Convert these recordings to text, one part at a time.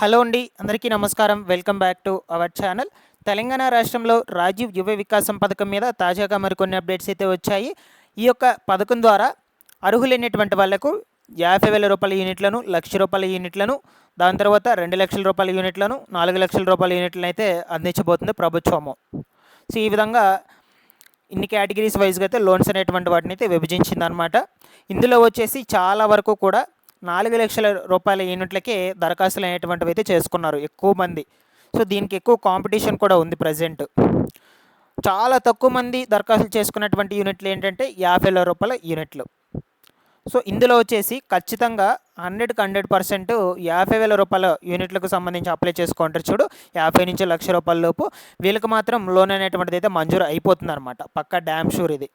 Hello అండి అందరికీ నమస్కారం. Welcome back to our channel. Telangana రాష్ట్రంలో రాజీవ్ యువ వికాసం పథకం మీద తాజాగా మరికొన్ని అప్డేట్స్ అయితే వచ్చాయి. ఈ యొక్క పథకం ద్వారా అర్హులైనటువంటి వాళ్ళకు యాభై వేల రూపాయల యూనిట్లను లక్ష రూపాయల యూనిట్లను దాని తర్వాత రెండు లక్షల రూపాయల యూనిట్లను నాలుగు లక్షల రూపాయల యూనిట్లను అయితే అందించబోతుంది ప్రభుత్వము. సో ఈ విధంగా ఇన్ని కేటగిరీస్ వైజ్గా అయితే లోన్స్ అనేటువంటి వాటిని అయితే విభజించిందనమాట ఇందులో వచ్చేసి చాలా వరకు కూడా నాలుగు లక్షల రూపాయల యూనిట్లకే దరఖాస్తులు అనేటువంటివి అయితే చేసుకున్నారు ఎక్కువ మంది. సో దీనికి ఎక్కువ కాంపిటీషన్ కూడా ఉంది ప్రజెంట్. చాలా తక్కువ మంది దరఖాస్తులు చేసుకున్నటువంటి యూనిట్లు ఏంటంటే యాభై వేల రూపాయల యూనిట్లు. సో ఇందులో వచ్చేసి ఖచ్చితంగా హండ్రెడ్కి హండ్రెడ్ పర్సెంట్ యాభై వేల రూపాయల యూనిట్లకు సంబంధించి అప్లై చేసుకుంటారు చూడు. యాభై నుంచి లక్ష రూపాయల లోపు వీళ్ళకి మాత్రం లోన్ అనేటువంటిది అయితే మంజూరు అయిపోతుంది అనమాట పక్క డ్యామ్ షూర్ ఇది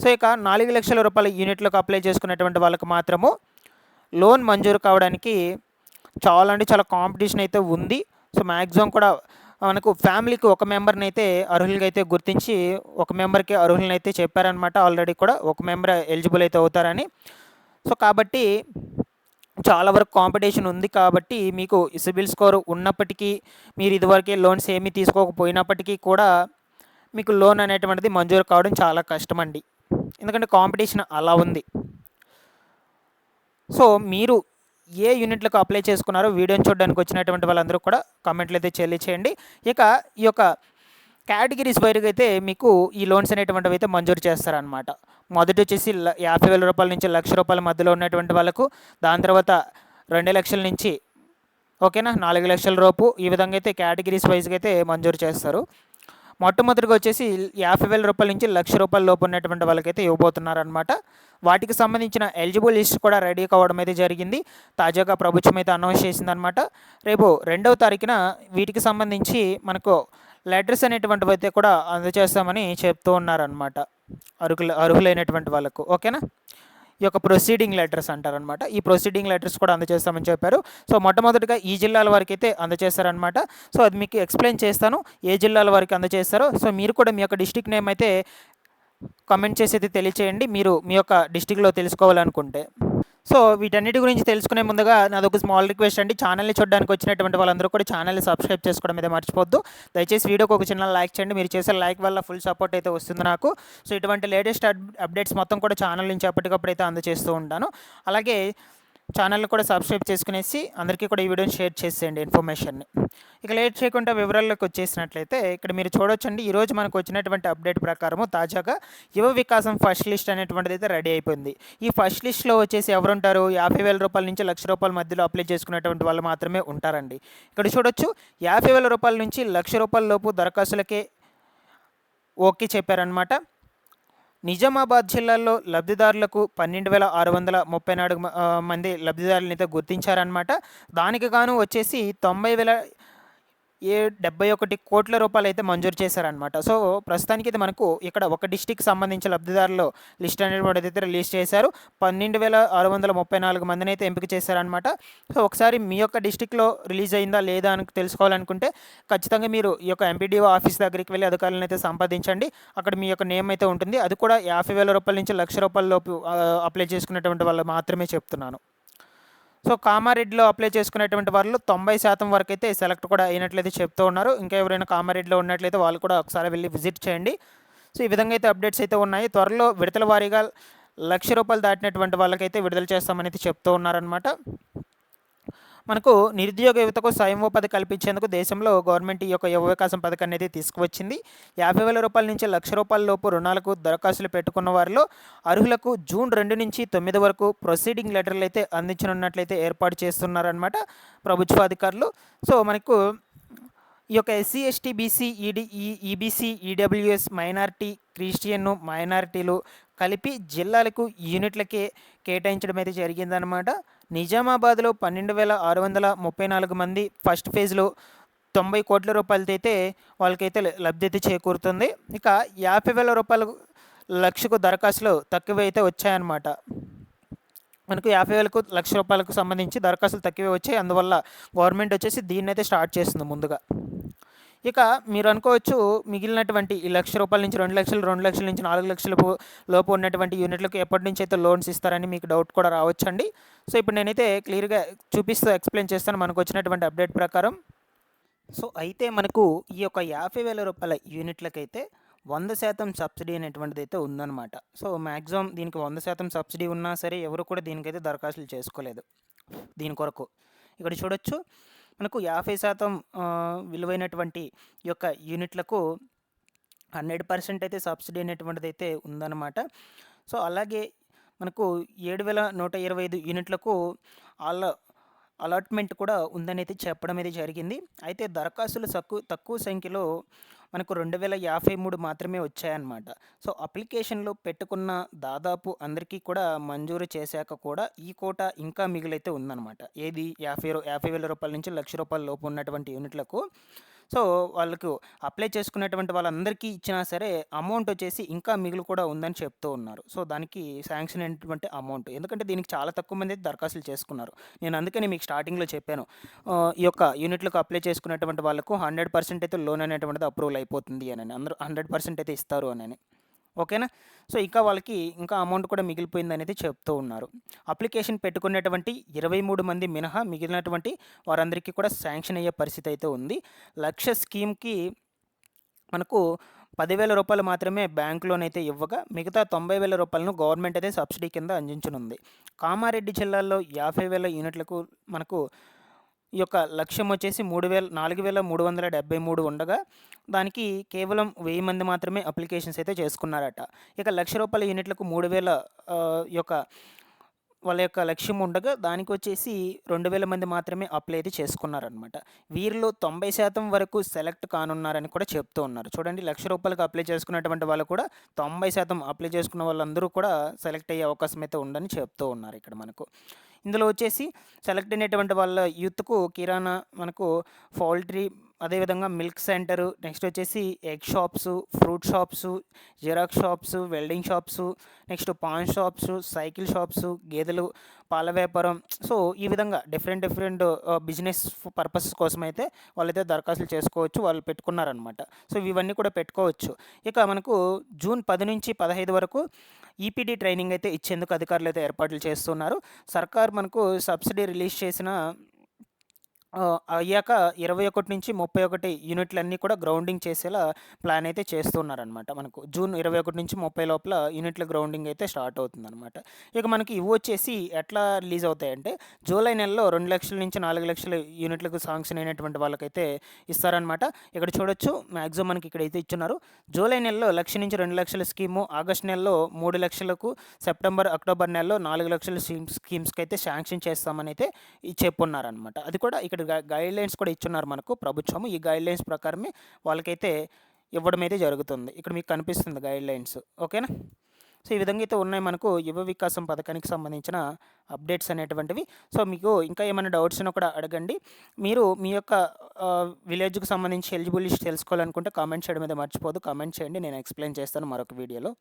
సో ఇక నాలుగు లక్షల రూపాయల యూనిట్లకు అప్లై చేసుకున్నటువంటి వాళ్ళకి మాత్రము లోన్ మంజూరు కావడానికి చాలా అంటే చాలా కాంపిటీషన్ అయితే ఉంది. సో మ్యాక్సిమం కూడా మనకు ఫ్యామిలీకి ఒక మెంబర్ని అయితే అర్హులుగా అయితే గుర్తించి ఒక మెంబర్కి అర్హులను అయితే చెప్పారనమాట ఆల్రెడీ కూడా ఒక మెంబర్ ఎలిజిబుల్ అయితే అవుతారని. సో కాబట్టి చాలా వరకు కాంపిటీషన్ ఉంది కాబట్టి మీకు సిబిల్ స్కోర్ ఉన్నప్పటికీ మీరు ఇదివరకే లోన్స్ ఏమీ తీసుకోకపోయినప్పటికీ కూడా మీకు లోన్ అనేటువంటిది మంజూరు కావడం చాలా కష్టం అండి ఎందుకంటే కాంపిటీషన్ అలా ఉంది. సో మీరు ఏ యూనిట్లకు అప్లై చేసుకున్నారో వీడియోని చూడడానికి వచ్చినటువంటి వాళ్ళందరూ కూడా కామెంట్లు అయితే చెల్లించేయండి ఇక ఈ యొక్క కేటగిరీస్ వైరుగా అయితే మీకు ఈ లోన్స్ అనేటువంటివి అయితే మంజూరు చేస్తారనమాట మొదటి వచ్చేసి యాభై వేల రూపాయల నుంచి లక్ష రూపాయల మధ్యలో ఉన్నటువంటి వాళ్ళకు దాని తర్వాత రెండు లక్షల నుంచి ఓకేనా? నాలుగు లక్షల రూపు ఈ విధంగా అయితే కేటగిరీస్ వైజ్గా అయితే మంజూరు చేస్తారు. మొట్టమొదటిగా వచ్చేసి యాభై వేల రూపాయల నుంచి లక్ష రూపాయల లోపు ఉన్నటువంటి వాళ్ళకైతే ఇవ్వబోతున్నారనమాట వాటికి సంబంధించిన ఎలిజిబుల్ లిస్ట్ కూడా రెడీ కావడం అయితే జరిగింది. తాజాగా ప్రభుత్వం అయితే అనౌన్స్ చేసిందనమాట రేపు రెండవ తారీఖున వీటికి సంబంధించి మనకు లెటర్స్ అనేటువంటివి అయితే కూడా అందజేస్తామని చెప్తూ ఉన్నారనమాట అర్హులు అర్హులైనటువంటి వాళ్ళకు. ఓకేనా? ఈ యొక్క ప్రొసీడింగ్ లెటర్స్ అంటారనమాట ఈ ప్రొసీడింగ్ లెటర్స్ కూడా అందజేస్తామని చెప్పారు. సో మొట్టమొదటిగా ఈ జిల్లాల వారికి అయితే అందజేస్తారనమాట సో అది మీకు ఎక్స్ప్లెయిన్ చేస్తాను. ఏ జిల్లాల వారికి అందజేస్తారో సో మీరు కూడా మీ యొక్క డిస్టిక్ నేమ్ అయితే కమెంట్ చేసి అయితే తెలియచేయండి. మీరు మీ యొక్క డిస్టిక్లో తెలుసుకోవాలనుకుంటే. సో వీటన్నిటి గురించి తెలుసుకునే ముందుగా నాది ఒక స్మాల్ రిక్వెస్ట్ అండి. ఛానల్ని చూడడానికి వచ్చినటువంటి వాళ్ళందరూ కూడా ఛానల్ని సబ్స్క్రైబ్ చేసుకోవడం అయితే మర్చిపోద్దు దయచేసి వీడియోకి ఒక చిన్న లైక్ చేయండి. మీరు చేసే లైక్ వల్ల ఫుల్ సపోర్ట్ అయితే వస్తుంది నాకు. సో ఇటువంటి లేటెస్ట్ అప్డేట్స్ మొత్తం కూడా ఛానల్ నుంచి ఎప్పటికప్పుడు అయితే అందజేస్తూ ఉంటాను. అలాగే ఛానల్ కూడా సబ్స్క్రైబ్ చేసుకునేసి అందరికీ కూడా ఈ వీడియోని షేర్ చేసేయండి ఇన్ఫర్మేషన్ని. ఇక లేట్ చేయకుండా వివరాల్లోకి వచ్చేసినట్లయితే ఇక్కడ మీరు చూడొచ్చండి. ఈరోజు మనకు వచ్చినటువంటి అప్డేట్ ప్రకారము తాజాగా యువ వికాసం ఫస్ట్ లిస్ట్ అనేటువంటిది అయితే రెడీ అయిపోయింది. ఈ ఫస్ట్ లిస్ట్లో వచ్చేసి ఎవరుంటారు? యాభై వేల రూపాయల నుంచి లక్ష రూపాయల మధ్యలో అప్లై చేసుకునేటువంటి వాళ్ళు మాత్రమే ఉంటారండి. ఇక్కడ చూడొచ్చు యాభై వేల రూపాయల నుంచి లక్ష రూపాయల లోపు దరఖాస్తులకే ఓకే చెప్పారనమాట నిజామాబాద్ జిల్లాలో లబ్ధిదారులకు పన్నెండు వేల ఆరు వందల ముప్పై నాలుగు మంది లబ్ధిదారులనైతే గుర్తించారనమాట దానికి గాను వచ్చేసి తొంభై వేల ఏ డెబ్బై ఒకటి కోట్ల రూపాయలు అయితే మంజూరు చేశారనమాట సో ప్రస్తుతానికి అయితే మనకు ఇక్కడ ఒక డిస్టిక్ సంబంధించిన లబ్ధిదారులు లిస్ట్ అనేటువంటిది అయితే రిలీజ్ చేశారు పన్నెండు వేల ఆరు వందల ముప్పై నాలుగు మందిని అయితే ఎంపిక చేశారనమాట సో ఒకసారి మీ యొక్క డిస్టిక్లో రిలీజ్ అయిందా లేదా అని తెలుసుకోవాలనుకుంటే ఖచ్చితంగా మీరు ఈ యొక్క ఎంపీడీఓ ఆఫీస్ దగ్గరికి వెళ్ళి అధికారులను అయితే సంపాదించండి అక్కడ మీ యొక్క నేమ్ అయితే ఉంటుంది. అది కూడా యాభై వేల రూపాయల నుంచి లక్ష రూపాయల లోపు అప్లై చేసుకున్నటువంటి వాళ్ళు మాత్రమే చెప్తున్నాను. సో కామారెడ్డిలో అప్లై చేసుకునేటువంటి వాళ్ళు తొంభై శాతం వరకు అయితే సెలెక్ట్ కూడా అయినట్లయితే చెప్తూ ఉన్నారు. ఇంకా ఎవరైనా కామారెడ్డిలో ఉన్నట్లయితే వాళ్ళు కూడా ఒకసారి వెళ్ళి విజిట్ చేయండి. సో ఈ విధంగా అయితే అప్డేట్స్ అయితే ఉన్నాయి. త్వరలో విడతల వారీగా లక్ష రూపాయలు దాటినటువంటి వాళ్ళకైతే విడుదల చేస్తామని అయితే చెప్తూ ఉన్నారనమాట మనకు నిరుద్యోగ యువతకు స్వయం ఉపాధి కల్పించేందుకు దేశంలో గవర్నమెంట్ ఈ యొక్క యువ వికాసం పథకం అనేది తీసుకువచ్చింది. యాభై వేల రూపాయల నుంచి లక్ష రూపాయల లోపు రుణాలకు దరఖాస్తులు పెట్టుకున్న వారిలో అర్హులకు జూన్ రెండు నుంచి తొమ్మిది వరకు ప్రొసీడింగ్ లెటర్లు అయితే అందించనున్నట్లయితే ఏర్పాటు చేస్తున్నారనమాట ప్రభుత్వ అధికారులు. సో మనకు ఈ యొక్క ఎస్సీ ఎస్టీ బీసీ ఈడి ఈ ఈబీసీ ఈడబ్ల్యూఎస్ మైనారిటీ క్రిస్టియన్ మైనారిటీలు కలిపి జిల్లాలకు యూనిట్లకే కేటాయించడం అయితే జరిగిందనమాట నిజామాబాద్లో పన్నెండు వేల ఆరు వందల ముప్పై నాలుగు మంది ఫస్ట్ ఫేజ్లో తొంభై కోట్ల రూపాయలతో అయితే వాళ్ళకైతే లబ్ధి అయితే చేకూరుతుంది. ఇక యాభై వేల రూపాయలు లక్షకు దరఖాస్తులు తక్కువ అయితే వచ్చాయన్నమాట. మనకు యాభై వేలకు లక్ష రూపాయలకు సంబంధించి దరఖాస్తులు తక్కువే వచ్చాయి. అందువల్ల గవర్నమెంట్ వచ్చేసి దీన్ని అయితే స్టార్ట్ చేస్తుంది ముందుగా. ఇక మీరు అనుకోవచ్చు మిగిలినటువంటి ఈ లక్ష రూపాయల నుంచి రెండు లక్షలు రెండు లక్షల నుంచి నాలుగు లక్షల లోపు ఉన్నటువంటి యూనిట్లకు ఎప్పటి నుంచి అయితే లోన్స్ ఇస్తారని మీకు డౌట్ కూడా రావచ్చండి. సో ఇప్పుడు నేనైతే క్లియర్గా చూపిస్తూ ఎక్స్ప్లెయిన్ చేస్తాను మనకు వచ్చినటువంటి అప్డేట్ ప్రకారం. సో అయితే మనకు ఈ యొక్క యాభై వేల రూపాయల యూనిట్లకైతే వంద శాతం సబ్సిడీ అనేటువంటిది అయితే ఉందన్నమాట. సో మ్యాక్సిమం దీనికి వంద శాతం సబ్సిడీ ఉన్నా సరే ఎవరు కూడా దీనికైతే దరఖాస్తులు చేసుకోలేదు. దీని కొరకు. ఇక్కడ చూడొచ్చు. మనకు యాభై శాతం విలువైనటువంటి యొక్క యూనిట్లకు హండ్రెడ్ పర్సెంట్ అయితే సబ్సిడీ అనేటువంటిది అయితే ఉందన్నమాట. సో అలాగే మనకు ఏడు వేల నూట ఇరవై ఐదు యూనిట్లకు ఆల్ అలాట్మెంట్ కూడా ఉందని అయితే చెప్పడం అయితే జరిగింది. అయితే దరఖాస్తులు తక్కువ తక్కువ సంఖ్యలో మనకు రెండు వేల యాభై మూడు మాత్రమే వచ్చాయన్నమాట. సో అప్లికేషన్లో పెట్టుకున్న దాదాపు అందరికీ కూడా మంజూరు చేశాక కూడా ఈ కోట ఇంకా మిగిలైతే ఉందన్నమాట. ఏది? యాభై యాభై వేల రూపాయల నుంచి లక్ష రూపాయల లోపు ఉన్నటువంటి యూనిట్లకు. సో వాళ్ళకు అప్లై చేసుకునేటువంటి వాళ్ళందరికీ ఇచ్చినా సరే అమౌంట్ వచ్చేసి ఇంకా మిగులు కూడా ఉందని చెప్తూ ఉన్నారు. సో దానికి శాంక్షన్ అయినటువంటి అమౌంట్. ఎందుకంటే దీనికి చాలా తక్కువ మంది అయితే దరఖాస్తులు చేసుకున్నారు. నేను అందుకని మీకు స్టార్టింగ్లో చెప్పాను. ఈ యొక్క యూనిట్లకు అప్లై చేసుకునేటువంటి వాళ్ళకు హండ్రెడ్ పర్సెంట్ అయితే లోన్ అనేటువంటిది అప్రూవల్ అయిపోతుంది అని. అందరూ హండ్రెడ్ పర్సెంట్ అయితే ఇస్తారు అని. ఓకేనా? సో ఇంకా వాళ్ళకి ఇంకా అమౌంట్ కూడా మిగిలిపోయింది అనేది చెప్తూ ఉన్నారు. అప్లికేషన్ పెట్టుకున్నటువంటి ఇరవై మూడు మంది మినహా మిగిలినటువంటి వారందరికీ కూడా శాంక్షన్ అయ్యే పరిస్థితి అయితే ఉంది. లక్ష స్కీమ్కి మనకు పదివేల రూపాయలు మాత్రమే బ్యాంక్ లోన్ అయితే ఇవ్వగా మిగతా తొంభై వేల రూపాయలను గవర్నమెంట్ అయితే సబ్సిడీ కింద అందించనుంది. కామారెడ్డి జిల్లాలో యాభై వేల యూనిట్లకు మనకు ఈ యొక్క లక్ష్యం వచ్చేసి మూడు వేల నాలుగు వేల మూడు వందల డెబ్బై మూడు ఉండగా దానికి కేవలం వెయ్యి మంది మాత్రమే అప్లికేషన్స్ అయితే చేసుకున్నారట. ఇక లక్ష రూపాయల యూనిట్లకు మూడు వేల యొక్క వాళ్ళ యొక్క లక్ష్యం ఉండగా దానికి వచ్చేసి రెండు వేల మంది మాత్రమే అప్లై అయితే చేసుకున్నారనమాట వీరిలో తొంభై శాతం వరకు సెలెక్ట్ కానున్నారని కూడా చెప్తూ ఉన్నారు. చూడండి లక్ష రూపాయలకు అప్లై చేసుకున్నటువంటి వాళ్ళు కూడా తొంభై శాతం అప్లై చేసుకున్న వాళ్ళందరూ కూడా సెలెక్ట్ అయ్యే అవకాశం అయితే ఉందని చెప్తూ ఉన్నారు ఇక్కడ మనకు. ఇందులో వచ్చేసి సెలెక్ట్ అయినటువంటి వాళ్ళ యూత్కు కిరాణా మనకు పౌల్ట్రీ అదేవిధంగా మిల్క్ సెంటరు నెక్స్ట్ వచ్చేసి egg shops fruit shops xerox shops welding shops next paan shops cycle shops గేదెలు పాల వ్యాపారం. సో ఈ విధంగా డిఫరెంట్ డిఫరెంట్ బిజినెస్ పర్పసెస్ కోసం అయితే వాళ్ళైతే దరఖాస్తులు చేసుకోవచ్చు వాళ్ళు పెట్టుకున్నారనమాట సో ఇవన్నీ కూడా పెట్టుకోవచ్చు. ఇక మనకు జూన్ పది నుంచి పదహైదు వరకు ఈపీడీ ట్రైనింగ్ అయితే ఇచ్చేందుకు అధికారులు అయితే ఏర్పాట్లు చేస్తున్నారు. సర్కార్ మనకు సబ్సిడీ రిలీజ్ చేసిన అయ్యాక ఇరవై ఒకటి నుంచి ముప్పై ఒకటి యూనిట్లన్నీ కూడా గ్రౌండింగ్ చేసేలా ప్లాన్ అయితే చేస్తున్నారనమాట మనకు. జూన్ ఇరవై ఒకటి నుంచి ముప్పై లోపల యూనిట్ల గ్రౌండింగ్ అయితే స్టార్ట్ అవుతుందన్నమాట. ఇక మనకి ఇవి వచ్చేసి ఎట్లా రిలీజ్ అవుతాయంటే జూలై నెలలో రెండు లక్షల నుంచి నాలుగు లక్షల యూనిట్లకు శాంక్షన్ అయినటువంటి వాళ్ళకైతే ఇస్తారనమాట ఇక్కడ చూడొచ్చు మ్యాక్సిమం మనకి ఇక్కడ అయితే ఇచ్చున్నారు. జూలై నెలలో లక్ష నుంచి రెండు లక్షల స్కీము ఆగస్ట్ నెలలో మూడు లక్షలకు సెప్టెంబర్ అక్టోబర్ నెలలో నాలుగు లక్షల స్కీమ్ స్కీమ్స్కి అయితే శాంక్షన్ చేస్తామని అయితే చెప్పున్నారనమాట అది కూడా ఇక్కడ గైడ్ లైన్స్ కూడా ఇచ్చున్నారు మనకు ప్రభుత్వం ఈ గైడ్ లైన్స్ ప్రకారమే వాళ్ళకైతే ఇవ్వడం అయితే జరుగుతుంది. ఇక్కడ మీకు కనిపిస్తుంది గైడ్ లైన్స్ ఓకేనా? సో ఈ విధంగా అయితే ఉన్నాయి మనకు యువ వికాసం పథకానికి సంబంధించిన అప్డేట్స్ అనేటువంటివి. సో మీకు ఇంకా ఏమైనా డౌట్స్ ఉన్నా కూడా అడగండి. మీరు మీ యొక్క విలేజ్కి సంబంధించి ఎలిజిబిలిటీ తెలుసుకోవాలనుకుంటే కామెంట్ చేయడం మీద మర్చిపోదు కామెంట్ చేయండి. నేను ఎక్స్ప్లెయిన్ చేస్తాను మరొక వీడియోలో